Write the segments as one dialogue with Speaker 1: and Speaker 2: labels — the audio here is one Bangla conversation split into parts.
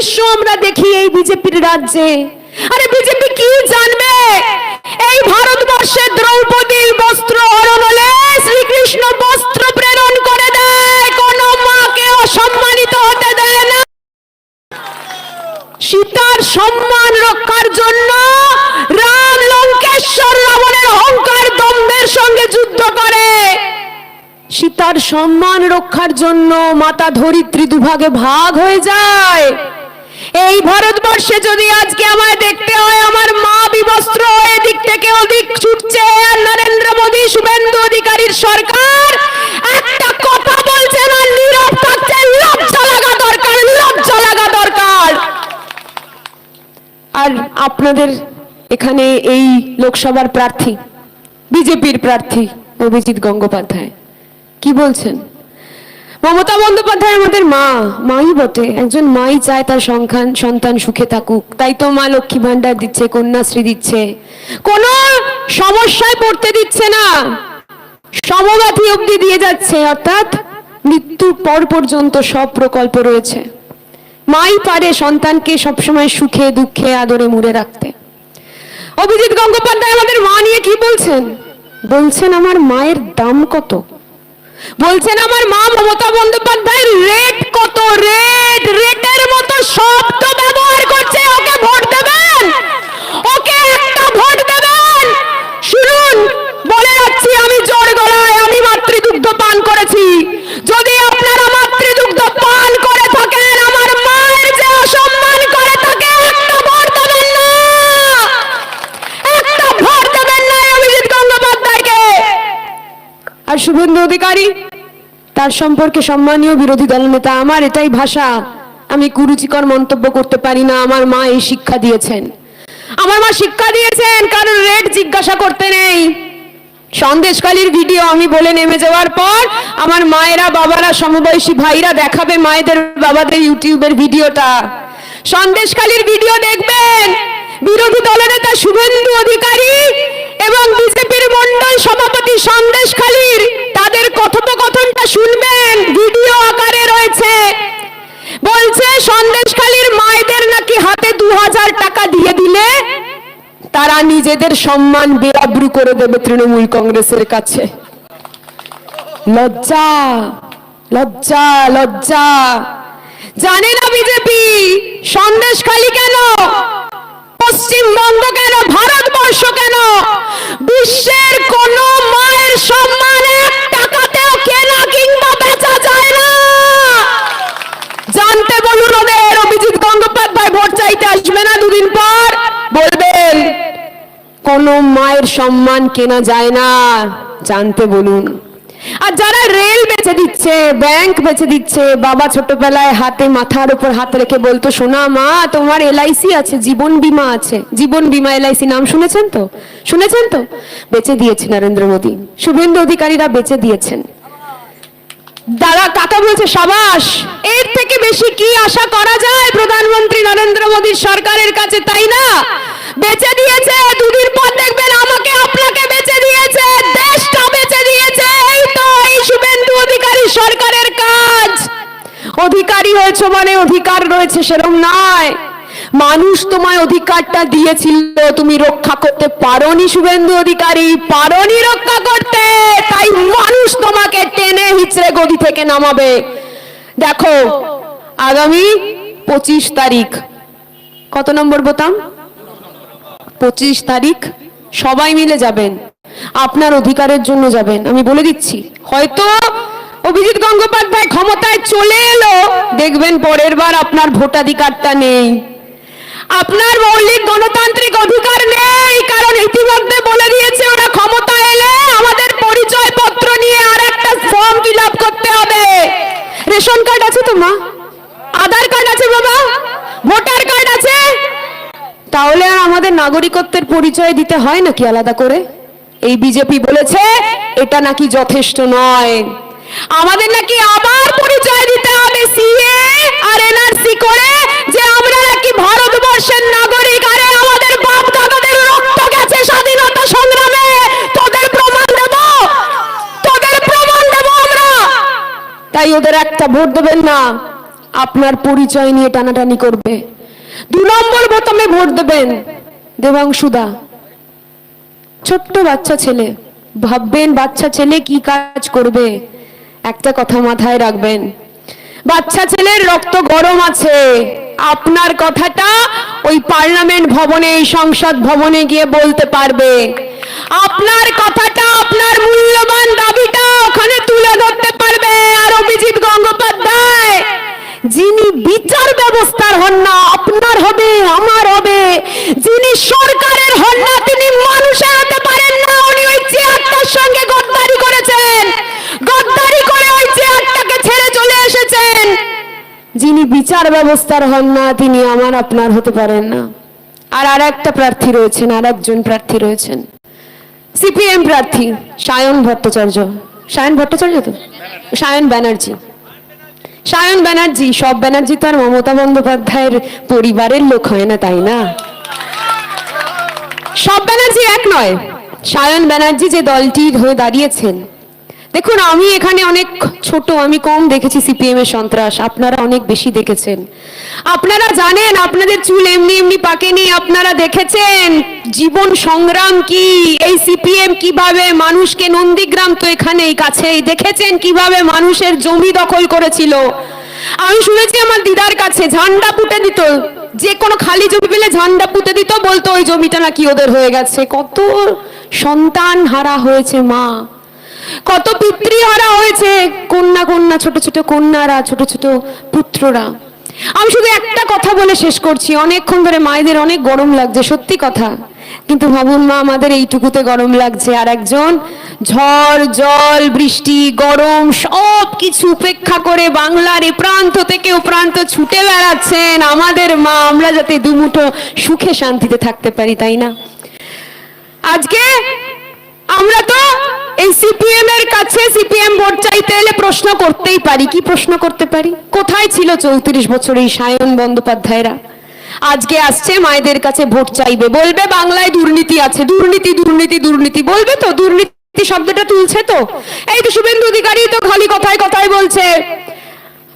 Speaker 1: দৃশ্য আমরা দেখি এই বিজেপির রাজ্যে। আরে বিজেপি কি জানবে? এই ভারতবর্ষে দ্রৌপদীর বস্ত্র হরণ শ্রীকৃষ্ণ বস্ত্র প্রেরণ করে দেয়। কোন মাকে অসম্মানিত হতে দেয় না। সীতার সম্মান রক্ষার জন্য রাম লঙ্কেশ্বর রাবণের অহংকার দম্ভের সঙ্গে যুদ্ধ করে। সীতার সম্মান রক্ষার জন্য মাতা ধরিত্রী দুভাগে ভাগ হয়ে যায়। এই ভারতবর্ষে যদি আজকে আমায় দেখতে হয়, আমার মা বিবস্ত্র হয়ে দিক থেকে ওদিক ছুটছে। আর নরেন্দ্র মোদী শুভেন্দু অধিকারীর সরকার, একটা কথা বলছে না, নীরব থাকছে, লজ্জা লাগা দরকার, লজ্জা লাগা দরকার। আর আপনাদের এখানে এই লোকসভার প্রার্থী, বিজেপির প্রার্থী অভিজিৎ গঙ্গোপাধ্যায়, কি বলছেন? মমতা বন্দ্যোপাধ্যায় আমাদের মা, মাই বটে। একজন মাই চায় তার সংখ্যান সন্তান সুখে থাকুক। তাই তো মা লক্ষ্মী ভান্ডার দিচ্ছে, কন্যাশ্রী দিচ্ছে। কোন সমস্যায় পড়তে দিচ্ছে না। সমগাথী অবধি দিয়ে যাচ্ছে, অর্থাৎ মৃত্যুর পর পর্যন্ত সব প্রকল্প রয়েছে। মাই পারে সন্তানকে সবসময় সুখে, দুঃখে, আদরে মুড়ে রাখতে। অভিজিৎ গঙ্গোপাধ্যায় আমাদের মা নিয়ে কি বলছেন? বলছেন, আমার মায়ের দাম কত? বলছেন আমার মা মমতা বন্দ্যোপাধ্যায়ের শুভেন্দু অধিকারী, তার সম্পর্কে সম্মানীয় বিরোধী দলনেতা আমার এটাই ভাষা। আমি কুরুচিকর মন্তব্য করতে পারি না, আমার মা এই শিক্ষা দিয়েছেন। আমার মা শিক্ষা দিয়েছেন, কারণ রেট জিজ্ঞাসা করতে নেই। সন্দেশকালীর ভিডিও আমি বলে নেমে যাওয়ার পর, আমার মায়েরা, বাবারা, সমবয়সী ভাইরা দেখাবে মায়েদের, বাবাদের ইউটিউবের ভিডিওটা। সন্দেশকালীর ভিডিও দেখবেন। বিরোধী দলনেতা শুভেন্দু অধিকারী এবং বিজেপির মন্ডল সভাপতি সন্দেশখালীর তাদের কথোপকথনটা শুনবেন, ভিডিও আকারে রয়েছে। বলছে সন্দেশখালীর মায়েদের নাকি হাতে দু হাজার টাকা দিয়ে দিলে তারা নিজেদের সম্মান বেআব্রু করে দেবে তৃণমূল কংগ্রেসের কাছে। লজ্জা লজ্জা লজ্জা। জানে না বিজেপি, সন্দেশ খালি কেন? পশ্চিমবঙ্গ কেন? ভারতবর্ষ কেন? বিশ্বের কোন মায়ের সম্মান এক টাকাতেও কেনা কিংবা বেচা যায় না। জানতে বলুন ওদের, অভিজিৎ গঙ্গোপাধ্যায় ভোট চাইতে আসবে না দুদিন পর। বলবেন, কোন মায়ের সম্মান কেনা যায় না। জানতে বলুন। আর যারা রেল বেচে দিচ্ছে ব্যাংক বেচে দিচ্ছে, বাবা ছোটবেলায় হাতে মাথার উপর হাত রেখে বলতো সোনা মা, তোমার এলআইসি আছে, জীবন বীমা আছে। জীবন বীমা এলআইসি নাম শুনেছেন তো? শুনেছেন তো? বেচে দিয়েছে নরেন্দ্র মোদী। শুভেন্দু অধিকারীরা বেচে দিয়েছেন। দাদা, কাকা বলছে, সাবাস, এর থেকে বেশি কি আশা করা যায় প্রধানমন্ত্রী নরেন্দ্র মোদীর সরকারের কাছে? তাই না? বেচে দিয়েছে দুদিন অধিকারী হয়েছে মানে অধিকার রয়েছে সেরকম নয়। মানুষ তোমায় অধিকারটা দিয়েছিল, তুমি রক্ষা করতে পারোনি শুভেন্দু অধিকারী, পারোনি রক্ষা করতে, তাই মানুষ তোমাকে টেনে হিচড়ে গদি থেকে নামাবে। দেখো, আগামী পঁচিশ তারিখ, কত নম্বর বোতাম? পঁচিশ তারিখ সবাই মিলে যাবেন, আপনার অধিকারের জন্য যাবেন, আমি বলে দিচ্ছি। হয়তো অভিজিৎ গঙ্গোপাধ্যায় ক্ষমতায় চলে এলো। দেখবেন পরের বার আপনার ভোটাধিকারটা নেই। আপনার মৌলিক গণতান্ত্রিক অধিকার নেই, কারণ ইতিমধ্যে বলে দিয়েছে ওরা ক্ষমতা এলে আমাদের পরিচয় পত্র নিয়ে আর একটা ফর্ম ফিল করতে হবে। রেশন কার্ড আছে তো মা? আধার কার্ড আছে বাবা? ভোটার কার্ড আছে? তাহলে আর আমাদের নাগরিকত্বের পরিচয় দিতে হয় নাকি আলাদা করে? এই বিজেপি বলেছে, এটা নাকি যথেষ্ট নয়। আমাদের নাকি আবার পরিচয় দিতে হবে সিএ আর এনআরসি করে, যে আমরা নাকি ভারতবর্ষের নাগরিক। আরে, আমাদের বাপ দাদাদের রক্ত গেছে স্বাধীনতা সংগ্রামে। তোদের প্রমাণ দেব, তোদের প্রমাণ দেব আমরা। তাই ওদের একটা ভোট দেবেন না, আপনার পরিচয় নিয়ে টানাটানি করবে। দু নম্বর বোতামে ভোট দেবেন দেবাংশুদা ছোট্ট বাচ্চা ছেলে, ভাববেন বাচ্চা ছেলে কি কাজ করবে? একটা কথা মাথায় রাখবেন। বাচ্চা ছেলের রক্ত গরম আছে। আপনার কথাটা ওই পার্লামেন্ট ভবনে সংসদ ভবনে গিয়ে বলতে পারবে। আপনার কথাটা, আপনার মূল্যবান দাবিটা ওখানে তুলে ধরতে পারবে আর অভিজিৎ গঙ্গোপাধ্যায়। যিনি বিচার ব্যবস্থার হন না আপনার হবে, আমার হবে। যিনি সরকারের হন না তিনি বিচার ব্যবস্থার হন না, তিনি আমার, আপনার হতে পারেন না। আর আর একটা প্রার্থী রয়েছেন আর একজন প্রার্থী রয়েছেন। সিপিএম প্রার্থী সায়ন ভট্টাচার্য। সায়ন ভট্টাচার্য তো? সায়ন ব্যানার্জি। সায়ন ব্যানার্জি, সব ব্যানার্জি তো আর মমতা বন্দ্যোপাধ্যায়ের পরিবারের লোক হয় না, তাই না? সব ব্যানার্জি এক নয়। সায়ন ব্যানার্জি যে দলটির হয়ে দাঁড়িয়েছেন দেখুন, আমি এখানে অনেক ছোট, আমি কম দেখেছি সিপিএম এর সন্ত্রাস। আপনারা অনেক বেশি দেখেছেন। আপনারা জানেন, আপনাদের চুল এমনি এমনি পাকেনি, আপনারা দেখেছেন? জীবন সংগ্রাম কি? এই সিপিএম কীভাবে মানুষকে নন্দীগ্রাম তো এখানেই কাছেই। দেখেছেন কীভাবে মানুষের জমি দখল করেছিল? আমি শুনেছি আমার দিদার কাছে, ঝান্ডা পুঁতে দিত। যে কোনো খালি জমি পেলে ঝান্ডা পুঁতে দিত, বলতো, ওই জমিটা নাকি ওদের হয়ে গেছে। কত সন্তান হারা হয়েছে মা। কত পিতৃহারা হয়েছে, কন্যা কন্যা, ছোট ছোট কন্যারা, ছোট ছোট পুত্ররা। আমি শুধু একটা কথা বলে শেষ করছি, অনেকক্ষণ ধরে মায়েদের অনেক গরম লাগছে, সত্যি কথা। কিন্তু ভাবুন মা, আমাদের এইটুকুতে গরম লাগছে, আর একজন ঝড়, জল, বৃষ্টি, গরম, সব কিছু উপেক্ষা করে বাংলার এ প্রান্ত থেকে ও প্রান্ত ছুটে বেড়াচ্ছেন আমাদের মা। আমরা যাতে দুমুঠো সুখে শান্তিতে থাকতে পারি, তাই না? আজকে আমরা তো সিপিএম এর কাছে সিপিএম ভোট চাইতে এলে প্রশ্ন করতেই পারি। কি প্রশ্ন করতে পারি? কোথায় ছিল চৌত্রিশ বছর এই সায়ন বন্দ্যোপাধ্যায়রা? আজকে আসছে, মায়েদের কাছে ভোট চাইবে। বলবে, বাংলায় দুর্নীতি আছে। দুর্নীতি দুর্নীতি দুর্নীতি। বলবে তো, দুর্নীতি শব্দটা তুলছে তো? এই তো শুভেন্দু অধিকারী তো খালি কথায় কথায় বলছে,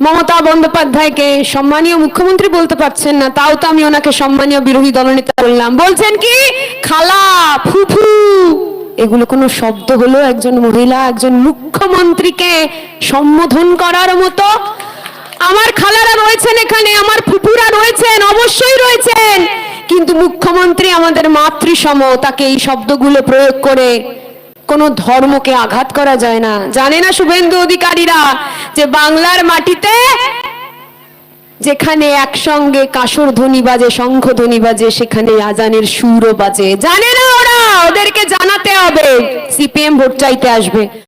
Speaker 1: মমতা বন্দ্যোপাধ্যায়কে সম্মানীয় মুখ্যমন্ত্রী বলতে পারছেন না, তাও তো আমি ওনাকে সম্মানীয় বিরোধী দলনেতা বললাম। বলছেন কি? খালা, ফুফু। এগুলো কোনো শব্দ হলো একজন মহিলা, একজন মুখ্যমন্ত্রীকে সম্বোধন করার মতো? আমার খালারা রয়েছেন এখানে, আমার ফুপুরা রয়েছেন, অবশ্যই রয়েছেন। কিন্তু মুখ্যমন্ত্রী আমাদের মাতৃসম, তাকে এই শব্দগুলো প্রয়োগ করে কোনো ধর্মকে আঘাত করা যায় না। জানে না শুভেন্দু অধিকারীরা যে বাংলার মাটিতে যেখানে একসঙ্গে কাসর ধ্বনি বাজে শঙ্খ ধ্বনি বাজে, সেখানে আজানের সুরও বাজে। জানে না ওরা ওদেরকে জানাতে হবে। সিপিএম ভোট চাইতে আসবে।